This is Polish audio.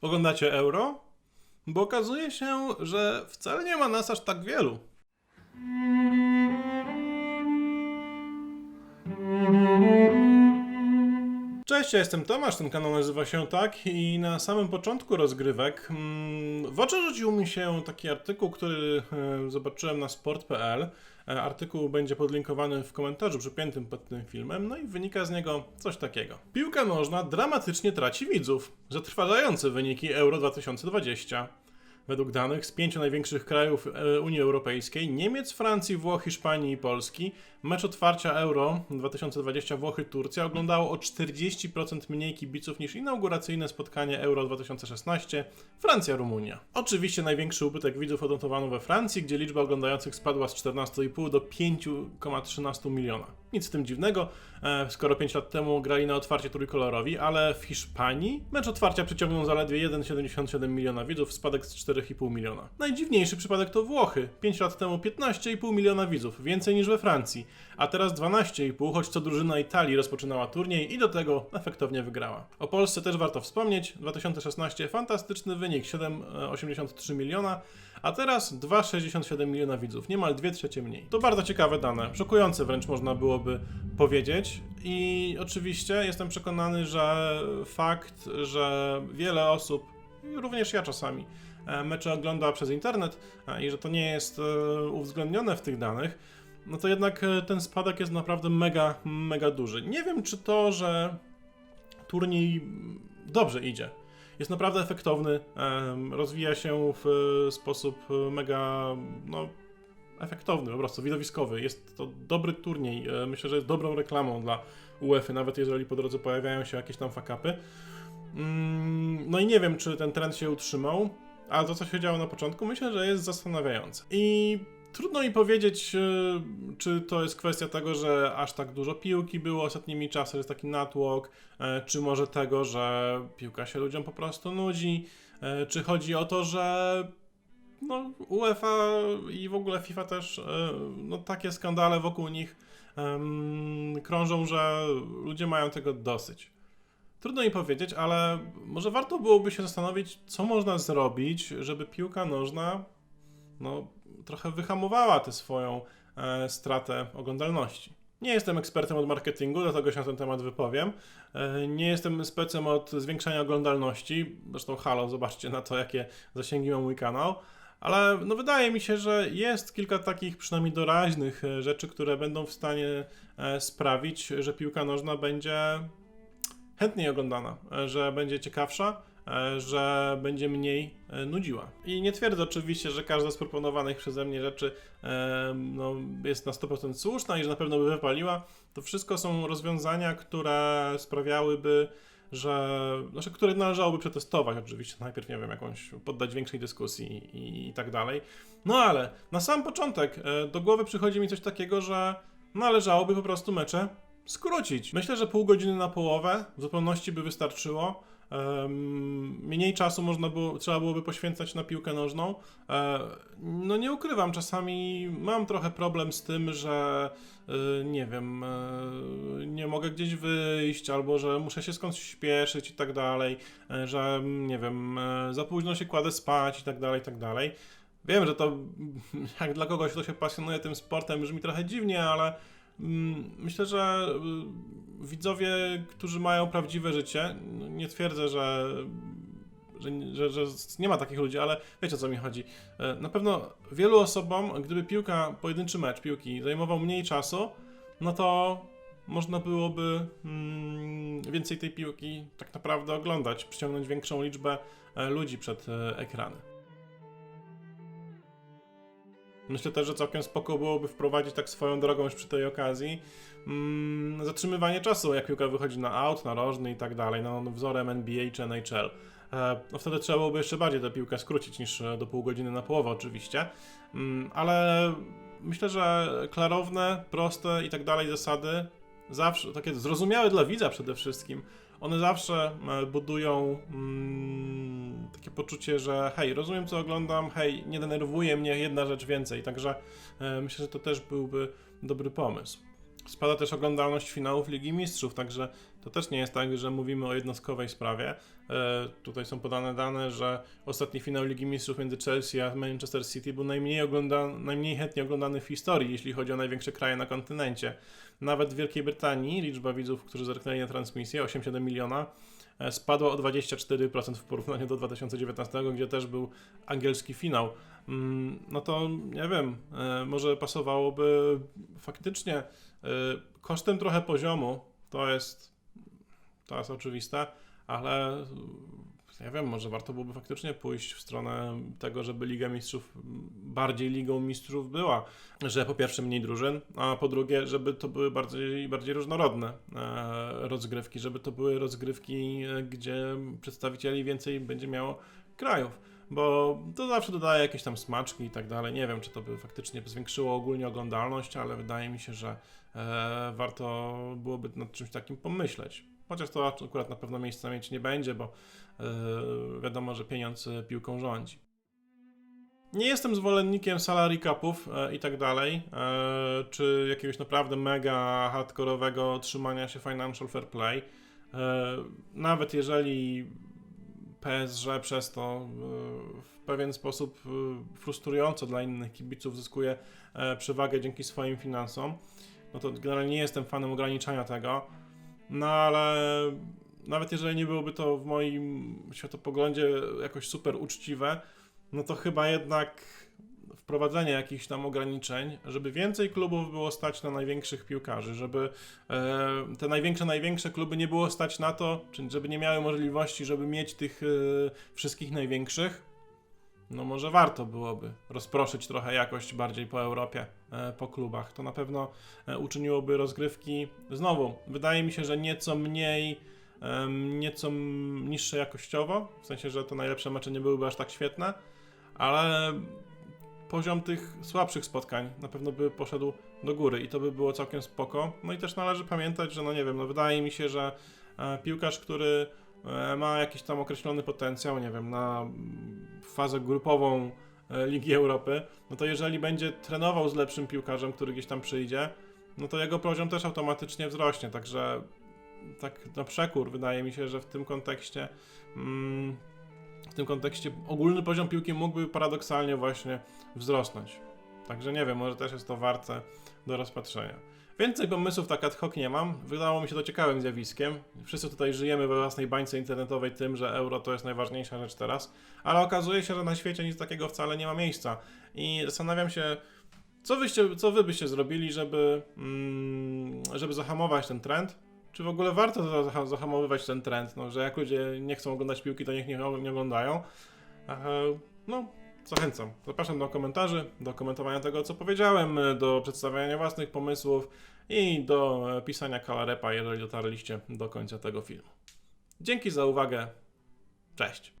Oglądacie euro? Bo okazuje się, że wcale nie ma nas aż tak wielu. Cześć, ja jestem Tomasz, ten kanał nazywa się tak i na samym początku rozgrywek mm, w oczy rzucił mi się taki artykuł, który e, zobaczyłem na sport.pl. E, Artykuł będzie podlinkowany w komentarzu przypiętym pod tym filmem, no i wynika z niego coś takiego. Piłka nożna dramatycznie traci widzów. Zatrważające wyniki Euro 2020. Według danych z pięciu największych krajów e, Unii Europejskiej Niemiec, Francji, Włoch, Hiszpanii i Polski mecz otwarcia Euro 2020 Włochy-Turcja oglądało o 40% mniej kibiców niż inauguracyjne spotkanie Euro 2016 Francja-Rumunia. Oczywiście największy ubytek widzów odnotowano we Francji, gdzie liczba oglądających spadła z 14,5 do 5,13 miliona. Nic w tym dziwnego, e, skoro 5 lat temu grali na otwarcie trójkolorowi, ale w Hiszpanii mecz otwarcia przyciągnął zaledwie 1,77 miliona widzów, spadek z 4,5 miliona. Najdziwniejszy przypadek to Włochy. 5 lat temu 15,5 miliona widzów, więcej niż we Francji, a teraz 12,5, choć co drużyna Italii rozpoczynała turniej i do tego efektownie wygrała. O Polsce też warto wspomnieć. 2016 fantastyczny wynik 7,83 miliona, a teraz 2,67 miliona widzów, niemal 2 trzecie mniej. To bardzo ciekawe dane, szokujące wręcz można byłoby powiedzieć. I oczywiście jestem przekonany, że fakt, że wiele osób, również ja czasami, e, mecze ogląda przez internet e, i że to nie jest e, uwzględnione w tych danych, no to jednak ten spadek jest naprawdę mega, mega duży. Nie wiem, czy to, że turniej dobrze idzie. Jest naprawdę efektowny, rozwija się w e, sposób e, mega, no, efektowny, po prostu widowiskowy. Jest to dobry turniej. e, Myślę, że jest dobrą reklamą dla UEFA, nawet jeżeli po drodze pojawiają się jakieś tam fakapy. Mm, No i nie wiem, czy ten trend się utrzymał, ale to, co się działo na początku, myślę, że jest zastanawiające. I trudno mi powiedzieć, y, czy to jest kwestia tego, że aż tak dużo piłki było ostatnimi czasy, że jest taki natłok, e, czy może tego, że piłka się ludziom po prostu nudzi, e, czy chodzi o to, że no, UEFA i w ogóle FIFA też, e, no takie skandale wokół nich krążą, że ludzie mają tego dosyć. Trudno mi powiedzieć, ale może warto byłoby się zastanowić, co można zrobić, żeby piłka nożna no, trochę wyhamowała tę swoją e, stratę oglądalności. Nie jestem ekspertem od marketingu, dlatego się na ten temat wypowiem. E, nie jestem specem od zwiększania oglądalności. Zresztą halo, zobaczcie na to, jakie zasięgi ma mój kanał. Ale no, wydaje mi się, że jest kilka takich przynajmniej doraźnych e, rzeczy, które będą w stanie e, sprawić, że piłka nożna będzie chętniej oglądana, e, że będzie ciekawsza, że będzie mniej e, nudziła. I nie twierdzę oczywiście, że każda z proponowanych przeze mnie rzeczy e, no, jest na 100% słuszna i że na pewno by wypaliła. To wszystko są rozwiązania, które sprawiałyby, że. Znaczy, które należałoby przetestować, oczywiście. Najpierw, nie wiem, jakąś poddać większej dyskusji i, i tak dalej. No ale na sam początek e, do głowy przychodzi mi coś takiego, że należałoby po prostu mecze skrócić. Myślę, że pół godziny na połowę w zupełności by wystarczyło. Mniej czasu można było, trzeba byłoby poświęcać na piłkę nożną. E, no nie ukrywam, czasami mam trochę problem z tym, że e, nie wiem, e, nie mogę gdzieś wyjść, albo że muszę się skądś śpieszyć i tak dalej, e, że nie wiem, e, za późno się kładę spać i tak dalej, i tak dalej. Wiem, że to jak dla kogoś, kto się pasjonuje tym sportem, brzmi trochę dziwnie, ale Myślę, że y, widzowie, którzy mają prawdziwe życie, no, nie twierdzę, że, że, że, że nie ma takich ludzi, ale wiecie o co mi chodzi. E, Na pewno wielu osobom, gdyby piłka, pojedynczy mecz piłki zajmował mniej czasu, no to można byłoby mm, więcej tej piłki tak naprawdę oglądać, przyciągnąć większą liczbę e, ludzi przed e, ekrany. Myślę też, że całkiem spoko byłoby wprowadzić tak swoją drogą już przy tej okazji. Mm, zatrzymywanie czasu, jak piłka wychodzi na out, na rożny i tak dalej, no, no wzorem NBA czy NHL. E, no wtedy trzeba byłoby jeszcze bardziej tę piłkę skrócić niż e, do pół godziny na połowę oczywiście, mm, ale myślę, że klarowne, proste i tak dalej zasady, zawsze takie zrozumiałe dla widza przede wszystkim, one zawsze e, budują mm, takie poczucie, że hej, rozumiem co oglądam, hej, nie denerwuje mnie jedna rzecz więcej, także e, myślę, że to też byłby dobry pomysł. Spada też oglądalność finałów Ligi Mistrzów, także to też nie jest tak, że mówimy o jednostkowej sprawie. E, tutaj są podane dane, że ostatni finał Ligi Mistrzów między Chelsea a Manchester City był najmniej, ogląda, najmniej chętnie oglądany w historii, jeśli chodzi o największe kraje na kontynencie. Nawet w Wielkiej Brytanii liczba widzów, którzy zerknęli na transmisję, 8,7 miliona, spadła o 24% w porównaniu do 2019, gdzie też był angielski finał. Mm, No to nie wiem, e, może pasowałoby faktycznie e, kosztem trochę poziomu, to jest, to jest oczywiste, ale nie wiem, może warto byłoby faktycznie pójść w stronę tego, żeby Liga Mistrzów bardziej Ligą Mistrzów była, że po pierwsze mniej drużyn, a po drugie, żeby to były bardziej, bardziej różnorodne e, rozgrywki, żeby to były rozgrywki, e, gdzie przedstawicieli więcej będzie miało krajów, bo to zawsze dodaje jakieś tam smaczki i tak dalej. Nie wiem, czy to by faktycznie zwiększyło ogólnie oglądalność, ale wydaje mi się, że e, warto byłoby nad czymś takim pomyśleć. Chociaż to akurat na pewno miejsca mieć nie będzie, bo e, wiadomo, że pieniądz piłką rządzi. Nie jestem zwolennikiem salary cupów e, i tak dalej, e, czy jakiegoś naprawdę mega hardkorowego trzymania się financial fair play. E, nawet jeżeli PSG przez to e, w pewien sposób e, frustrująco dla innych kibiców zyskuje e, przewagę dzięki swoim finansom, no to generalnie nie jestem fanem ograniczania tego. No ale nawet jeżeli nie byłoby to w moim światopoglądzie jakoś super uczciwe, no to chyba jednak wprowadzenie jakichś tam ograniczeń, żeby więcej klubów było stać na największych piłkarzy, żeby e, te największe, największe kluby nie było stać na to, czyli żeby nie miały możliwości, żeby mieć tych e, wszystkich największych, no może warto byłoby rozproszyć trochę jakość bardziej po Europie, e, po klubach. To na pewno uczyniłoby rozgrywki znowu. Wydaje mi się, że nieco mniej, nieco niższe jakościowo, w sensie, że te najlepsze mecze nie byłyby aż tak świetne, ale poziom tych słabszych spotkań na pewno by poszedł do góry i to by było całkiem spoko. No i też należy pamiętać, że no nie wiem, no wydaje mi się, że e, piłkarz, który e, ma jakiś tam określony potencjał, nie wiem, na fazę grupową e, Ligi Europy, no to jeżeli będzie trenował z lepszym piłkarzem, który gdzieś tam przyjdzie, no to jego poziom też automatycznie wzrośnie, także tak na przekór wydaje mi się, że w tym kontekście mm, tym kontekście ogólny poziom piłki mógłby paradoksalnie właśnie wzrosnąć. Także nie wiem, może też jest to warte do rozpatrzenia. Więcej pomysłów tak ad hoc nie mam. Wydało mi się to ciekawym zjawiskiem. Wszyscy tutaj żyjemy we własnej bańce internetowej tym, że euro to jest najważniejsza rzecz teraz, ale okazuje się, że na świecie nic takiego wcale nie ma miejsca. I zastanawiam się, co, wyście, co wy byście zrobili, żeby, mm, żeby zahamować ten trend? Czy w ogóle warto zaha- zahamowywać ten trend? No, że jak ludzie nie chcą oglądać piłki, to niech nie, nie oglądają. E, No, zachęcam. Zapraszam do komentarzy, do komentowania tego, co powiedziałem, do przedstawiania własnych pomysłów i do e, pisania kalarepa, jeżeli dotarliście do końca tego filmu. Dzięki za uwagę. Cześć.